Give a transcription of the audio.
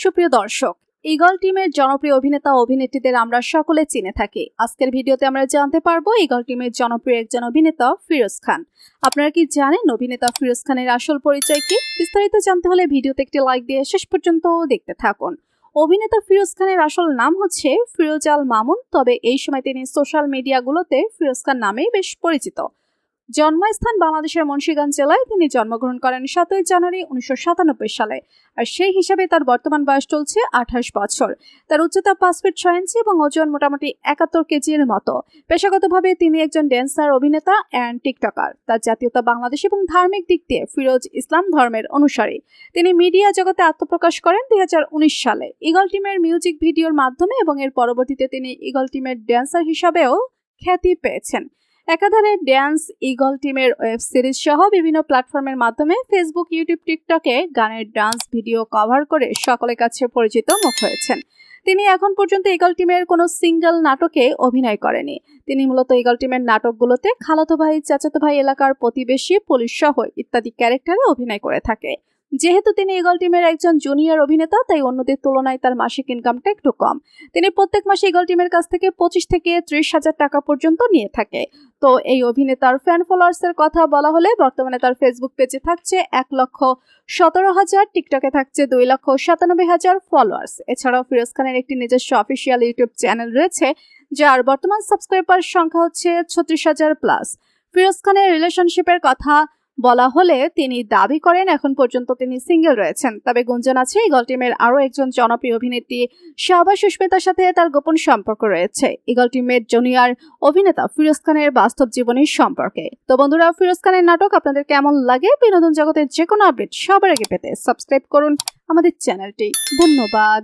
সুপ্রিয় দর্শক ইগল টিমের জনপ্রিয় অভিনেতা অভিনেত্রীদের আমরা সকলে চিনে থাকি। আজকের ভিডিওতে আমরা জানতে পারব ইগল টিমের জনপ্রিয় একজন অভিনেতা ফিরোজ খান। আপনারা কি জানেন অভিনেতা ফিরোজ খানের আসল পরিচয় কি? বিস্তারিত জানতে হলে ভিডিওতে একটি লাইক দিয়ে শেষ পর্যন্ত দেখতে থাকুন। অভিনেতা ফিরোজ খানের আসল নাম হচ্ছে ফিরোজ আল মামুন, তবে এই সময় তিনি সোশ্যাল মিডিয়াগুলোতে ফিরোজ খান নামেই বেশ পরিচিত। জন্মস্থান বাংলাদেশের মুন্সিগঞ্জ জেলায় তিনি জন্মগ্রহণ করেন সাতই জানুয়ারি উনিশশো সাতানব্বই সালে, আর সেই হিসাবে তার বর্তমান বয়স চলছে আঠাশ বছর। তার উচ্চতা পাঁচ ফিট ছয় ইঞ্চি এবং ওজন মোটামুটি একাত্তর কেজির মতো। পেশাগতভাবে তিনি একজন ড্যান্সার অভিনেতা অ্যান্ড টিকটকার তার জাতীয়তা বাংলাদেশ এবং ধার্মিক দিক দিয়ে ফিরোজ ইসলাম ধর্মের অনুসারী। তিনি মিডিয়া জগতে আত্মপ্রকাশ করেন দুই হাজার উনিশ সালে। ইগল টিমের মিউজিক ভিডিওর মাধ্যমে এবং এর পরবর্তীতে তিনি ইগল টিমের ড্যান্সার হিসাবেও খ্যাতি পেয়েছেন। একাধারে ড্যান্স, ইগল টিমের ওয়েব সিরিজ সহ বিভিন্ন প্ল্যাটফর্মের মাধ্যমে ফেসবুক ইউটিউব টিকটকে গানের ডান্স ভিডিও কভার করে সকলের কাছে পরিচিত মুখ হয়েছেন। তিনি এখন পর্যন্ত ইগল টিমের কোনো সিঙ্গেল নাটকে অভিনয় করেনি। তিনি মূলত ইগল টিমের নাটকগুলোতে খালাতো ভাই, চাচাতো ভাই এলাকার প্রতিবেশী, পুলিশ সহ ইত্যাদি ক্যারেক্টারে অভিনয় করে থাকে। যেহেতু তিনি ইগল টিমের একজন জুনিয়র অভিনেতা, তাই অন্যদের তুলনায় তার মাসিক ইনকামটা একটু কম। তিনি প্রত্যেক মাসে ইগল টিমের কাছ থেকে পঁচিশ থেকে ত্রিশ হাজার টাকা পর্যন্ত নিয়ে থাকে। তো এই অভিনেতার ফ্যান ফলোয়ার্সের কথা বলা হলে বর্তমানে তার ফেসবুক পেজে থাকছে এক লক্ষ সতেরো হাজার টিকটকে থাকছে দুই লক্ষ সাতানব্বই হাজার ফলোয়ার্স এছাড়াও ফিরোজ খানের একটি নিজস্ব অফিসিয়াল ইউটিউব চ্যানেল রয়েছে, যার বর্তমান সাবস্ক্রাইবার সংখ্যা হচ্ছে ছত্রিশ হাজার প্লাস ফিরোজ খানের রিলেশনশিপের কথা বলা হলে তিনি দাবি করেন এখন পর্যন্ত তিনি সিঙ্গেল রয়েছেন। তবে গুঞ্জন আছে ইগল টিমের আরও একজন জনপ্রিয় অভিনেত্রী শাহবা সুস্মিতার সাথে তার গোপন সম্পর্ক রয়েছে। ইগল টিমের জুনিয়র অভিনেতা ফিরোজ খানের বাস্তব জীবনের সম্পর্কে। তো বন্ধুরা, ফিরোজ খানের নাটক আপনাদের কেমন লাগে? বিনোদন জগতের যে কোনো আপডেট সবার আগে পেতে সাবস্ক্রাইব করুন আমাদের চ্যানেলটি ধন্যবাদ।